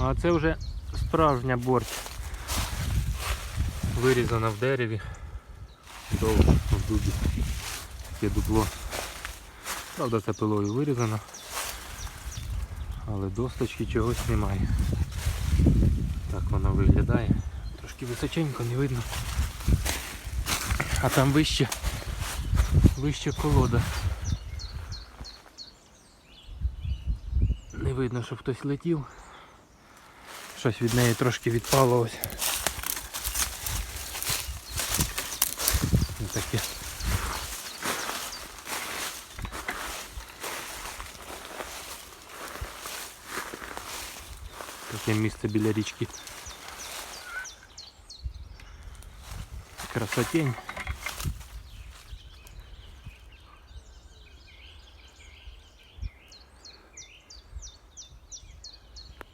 А це вже справжня борт. Вирізана в дереві. Довго в дубі. Таке дупло. Правда, це пилою вирізано. Але досточки чогось немає. Так воно виглядає. Трошки височенько, не видно. А там вище, вище колода. Не видно, щоб хтось летів. Щось від неї трошки відпало ось. Ось Таке. Таке місце біля річки. Красотень.